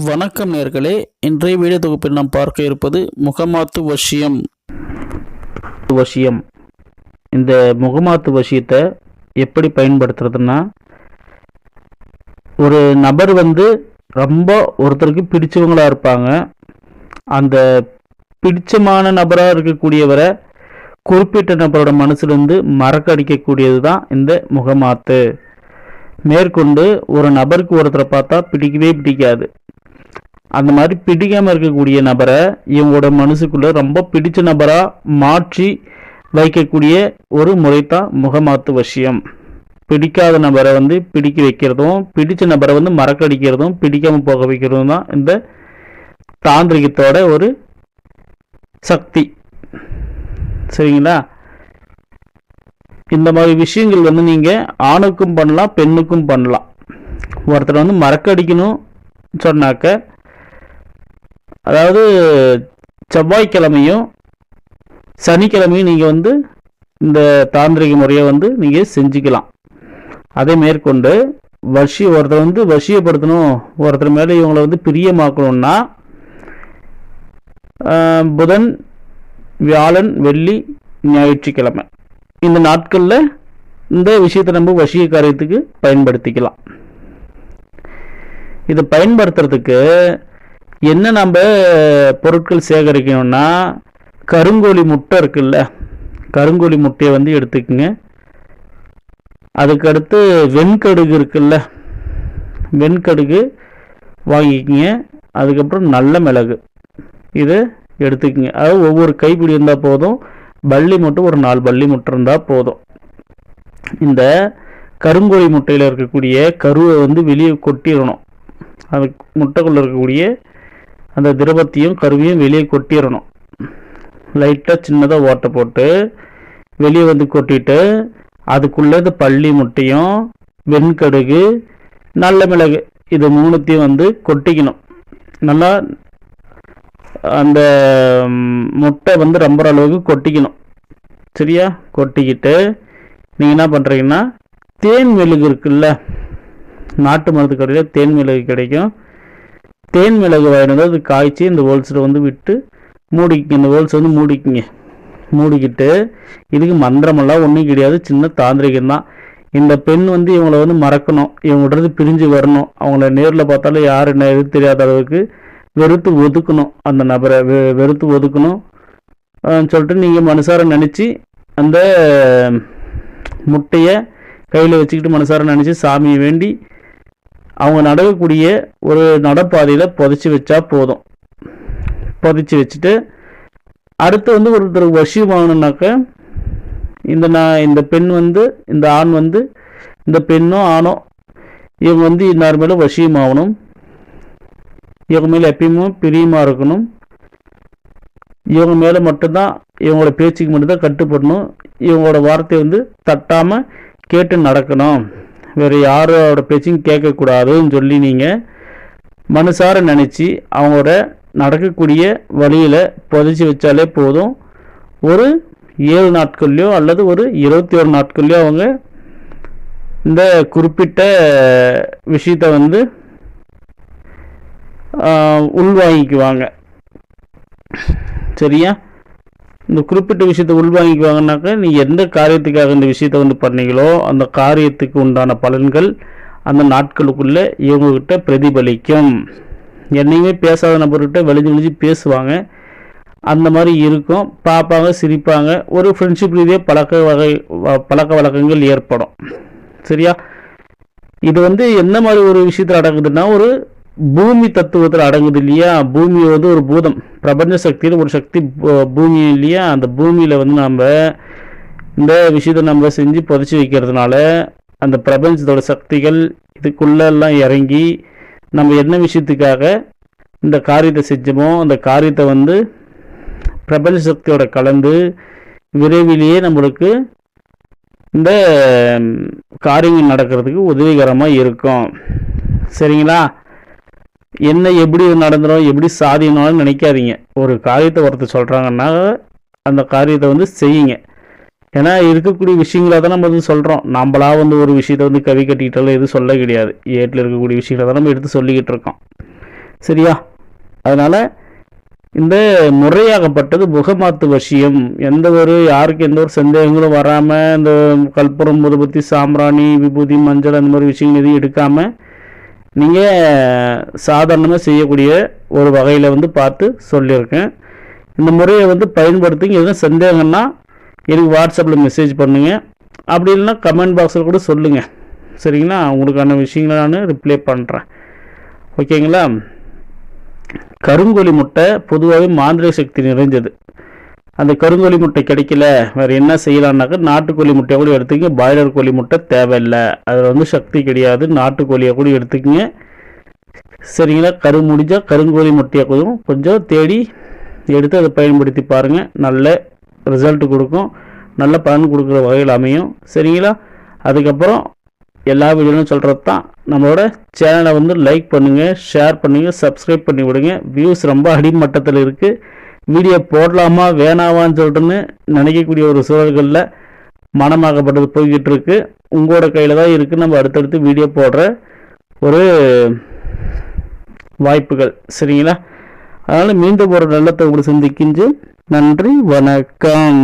வணக்கம் நேர்களே இன்றைய வீடியோ தொகுப்பில் நாம் பார்க்க இருப்பது முகமாத்து வசியம். வசியம். இந்த முகமாத்து வசியத்தை எப்படி பயன்படுத்துறதுன்னா ஒரு நபர் வந்து ரொம்ப ஒருத்தருக்கு பிடிச்சவங்களா இருப்பாங்க. அந்த பிடிச்சமான நபராக இருக்கக்கூடியவரை குறிப்பிட்ட நபரோட மனசுலேருந்து மறக்கடிக்கக்கூடியது தான் இந்த முகமாத்து. மேற்கொண்டு ஒரு நபருக்கு ஒருத்தரை பார்த்தா பிடிக்கவே பிடிக்காது. அந்த மாதிரி பிடிக்காமல் இருக்கக்கூடிய நபரை இவங்களோட மனசுக்குள்ளே ரொம்ப பிடிச்ச நபராக மாற்றி வைக்கக்கூடிய ஒரு முறை தான் முகமாத்து வசியம். பிடிக்காத நபரை வந்து பிடிக்க வைக்கிறதும் பிடிச்ச நபரை வந்து மறக்கடிக்கிறதும் பிடிக்காமல் போக வைக்கிறதும் தான் இந்த தாந்திரிகத்தோட ஒரு சக்தி. சரிங்களா? இந்த மாதிரி விஷயங்கள் வந்து நீங்கள் ஆணுக்கும் பண்ணலாம் பெண்ணுக்கும் பண்ணலாம். ஒருத்தர் வந்து மறக்கடிக்கணும் சொன்னாக்க அதாவது செவ்வாய்க்கிழமையும் சனிக்கிழமையும் நீங்கள் வந்து இந்த தாந்திரிக முறையை வந்து நீங்கள் செஞ்சுக்கலாம். அதை மேற்கொண்டு வஷி ஒருத்தர் வந்து வஷியப்படுத்தணும் ஒருத்தர் மேலே இவங்களை வந்து பிரியமாக்கணும்னா புதன் வியாழன் வெள்ளி ஞாயிற்றுக்கிழமை. இந்த நாட்களில் இந்த விஷயத்தை நம்ம வசிய காரியத்துக்கு பயன்படுத்திக்கலாம். இதை பயன்படுத்துறதுக்கு என்ன நம்ம பொருட்கள் சேகரிக்கணும்னா கருங்கோழி முட்டை இருக்குல்ல? கருங்கோழி முட்டையை வந்து எடுத்துக்கோங்க. அதுக்கடுத்து வெண்கடுகு இருக்குல்ல? வெண்கடுகு வாங்கிக்கிங்க. அதுக்கப்புறம் நல்ல மிளகு. இது எடுத்துக்கங்க. அதாவது ஒவ்வொரு கைப்பிடி இருந்தால் போதும். பள்ளி மட்டும் ஒரு நாலு பள்ளி முட்டை இருந்தால் போதும். இந்த கருங்கோழி முட்டையில் இருக்கக்கூடிய கருவை வந்து வெளியே கொட்டிடணும். அது முட்டைக்குள்ளே இருக்கக்கூடிய அந்த திரவத்தையும் கருவியும் வெளியே கொட்டிடணும் லைட்டாக சின்னதாக ஓட்டை போட்டு வெளியே வந்து கொட்டிட்டு அதுக்குள்ளே இந்த பள்ளி முட்டையும் வெண்கடுகு நல்ல மிளகு இது மூணுத்தையும் வந்து கொட்டிக்கணும். நல்லா அந்த முட்டை வந்து ரொம்ப அளவுக்கு கொட்டிக்கணும். சரியா? கொட்டிக்கிட்டு நீங்கள் என்ன பண்ணுறீங்கன்னா தேன் மெழுகு இருக்குல்ல நாட்டு மருந்து கடையில் தேன் மிளகு கிடைக்கும். தேன் மிளகு வாங்கிட்டு வந்து அது காய்ச்சி இந்த ஹோல்ஸில் வந்து விட்டு மூடிக்கிங்க. இந்த ஹோல்ஸ் வந்து மூடிக்கிங்க. மூடிக்கிட்டு இதுக்கு மந்திரமெல்லாம் ஒன்றும் கிடையாது. சின்ன தாந்திரிகம் தான். இந்த பெண் வந்து இவங்கள வந்து மறக்கணும். இவங்கள்ட்ட பிரிஞ்சு வரணும். அவங்கள நேரில் பார்த்தாலும் யார் என்ன எது தெரியாத அளவுக்கு வெறுத்து ஒதுக்கணும். அந்த நபரை வெ வெறுத்து ஒதுக்கணும். சொல்லிட்டு நீங்கள் மனசார நினச்சி அந்த முட்டையை கையில் வச்சுக்கிட்டு மனசார நினச்சி சாமியை வேண்டி அவங்க நடக்கக்கூடிய ஒரு நடப்பாதையில் புதைச்சி வச்சா போதும். புதைச்சி வச்சுட்டு அடுத்து வந்து ஒருத்தருக்கு வசியமாகணுன்னாக்க இந்த நான் இந்த பெண் வந்து இந்த ஆண் வந்து இந்த பெண்ணோ ஆணோ இவங்க வந்து இன்னார் மேலே வசியமாகணும் இவங்க மேலே எப்பயுமே பிரியமாக இருக்கணும். இவங்க மேலே மட்டும்தான் இவங்களோட பேச்சுக்கு மட்டும்தான் கட்டுப்படணும். இவங்களோட வார்த்தையை வந்து தட்டாமல் கேட்டு நடக்கணும். வேறு யாரோட பேச்சையும் கேட்கக்கூடாதுன்னு சொல்லி நீங்கள் மனசார நினச்சி அவங்களோட நடக்கக்கூடிய வழியில் புதைச்சி வச்சாலே போதும். ஒரு ஏழு நாட்கள்லையோ அல்லது ஒரு இருபத்தி ஒரு நாட்கள்லையோ அவங்க இந்த குறிப்பிட்ட விஷயத்த வந்து உள்வாங்கிக்குவாங்க. சரியா? இந்த குறிப்பிட்ட விஷயத்தை உள்வாங்கிக்குவாங்கனாக்க நீ எந்த காரியத்துக்காக இந்த விஷயத்தை வந்து பண்ணீங்களோ அந்த காரியத்துக்கு உண்டான பலன்கள் அந்த நாட்களுக்குள்ளே இவங்ககிட்ட பிரதிபலிக்கும். என்னையுமே பேசாத நபர்கிட்ட வெளிஞ்சு வெளிஞ்சு பேசுவாங்க. அந்த மாதிரி இருக்கும். பார்ப்பாங்க சிரிப்பாங்க. ஒரு ஃப்ரெண்ட்ஷிப் ரீதியாக பழக்க வகை வ- பழக்க வழக்கங்கள் ஏற்படும். சரியா? இது வந்து என்ன மாதிரி ஒரு விஷயத்தில் நடக்குதுன்னா ஒரு பூமி தத்துவத்தில் அடங்குது இல்லையா? பூமி வந்து ஒரு பூதம். பிரபஞ்ச சக்தியில் ஒரு சக்தி பூமி இல்லையா? அந்த பூமியில் வந்து நம்ம இந்த விஷயத்தை நம்ம செஞ்சு புதைச்சி வைக்கிறதுனால அந்த பிரபஞ்சத்தோட சக்திகள் இதுக்குள்ளெல்லாம் இறங்கி நம்ம என்ன விஷயத்துக்காக இந்த காரியத்தை செஞ்சோமோ அந்த காரியத்தை வந்து பிரபஞ்ச சக்தியோட கலந்து விரைவிலேயே நம்மளுக்கு இந்த காரியங்கள் நடக்கிறதுக்கு உதவிகரமாக இருக்கும். சரிங்களா? என்ன எப்படி நடந்துடும் எப்படி சாதிக்கணும்னு நினைக்காதீங்க. ஒரு காரியத்தை ஒருத்தர் சொல்கிறாங்கன்னா அந்த காரியத்தை வந்து செய்யுங்க. ஏன்னா இருக்கக்கூடிய விஷயங்கள தான் நம்ம வந்து சொல்கிறோம் நம்மளா வந்து ஒரு விஷயத்தை வந்து கவி கட்டிக்கிட்டாலும் எதுவும் சொல்ல கிடையாது. ஏட்டில் இருக்கக்கூடிய விஷயங்களை தான் நம்ம எடுத்து சொல்லிக்கிட்டு இருக்கோம். சரியா? அதனால் இந்த முறையாகப்பட்டது முகமாத்து வசியம். எந்த ஒரு யாருக்கு எந்த ஒரு சந்தேகங்களும் வராமல் இந்த கற்பூரம் முதுபத்தி சாம்பிராணி விபூதி மஞ்சள் அந்த மாதிரி விஷயங்கள் எதுவும் எடுக்காமல் நீங்கள் சாதாரணமாக செய்யக்கூடிய ஒரு வகையில் வந்து பார்த்து சொல்லியிருக்கேன். இந்த முறையை வந்து பயன்படுத்திங்க எதுவும் சந்தேகம்னா எனக்கு வாட்ஸ்அப்பில் மெசேஜ் பண்ணுங்கள் அப்படி இல்லைன்னா கமெண்ட் பாக்ஸில் கூட சொல்லுங்கள் சரிங்களா? உங்களுக்கான விஷயங்களை நான் ரிப்ளை பண்ணுறேன் ஓகேங்களா கருங்கோழி முட்டை பொதுவாகவே மாந்திரிக சக்தி நிறைஞ்சது. அந்த கருங்கோழி முட்டை கிடைக்கல. வேறு என்ன செய்யலான்னாக்கா நாட்டுக்கோழி முட்டையை கூட எடுத்துக்கங்க. பாய்லர் கோழி முட்டை தேவையில்லை. அதில் வந்து சக்தி கிடையாது. நாட்டுக்கோழியை கூட எடுத்துக்கங்க. சரிங்களா? கரு முடிஞ்சால் கருங்கோழி முட்டையை கொஞ்சம் கொஞ்சம் தேடி எடுத்து அதை பயன்படுத்தி பாருங்கள் நல்ல ரிசல்ட் கொடுக்கும். நல்ல பலன் கொடுக்குற வகையில் அமையும். சரிங்களா? அதுக்கப்புறம் எல்லா வீடியோலையும் சொல்கிறது தான் நம்மளோட சேனலை வந்து லைக் பண்ணுங்கள் ஷேர் பண்ணுங்கள் சப்ஸ்கிரைப் பண்ணி விடுங்க. வியூஸ் ரொம்ப அடிமட்டத்தில் இருக்குது வீடியோ போடலாமா வேணாமான்னு சொல்லிட்டுன்னு நினைக்கக்கூடிய ஒரு சூழல்களில் மனமாகப்பட்டது போய்கிட்டு இருக்கு உங்களோட கையில் தான் இருக்குது நம்ம அடுத்தடுத்து வீடியோ போடுற ஒரு வாய்ப்புகள். சரிங்களா? அதனால் மீண்டும் ஒரு நல்லத்தை உங்களை சந்திக்கின்றேன். நன்றி வணக்கம்.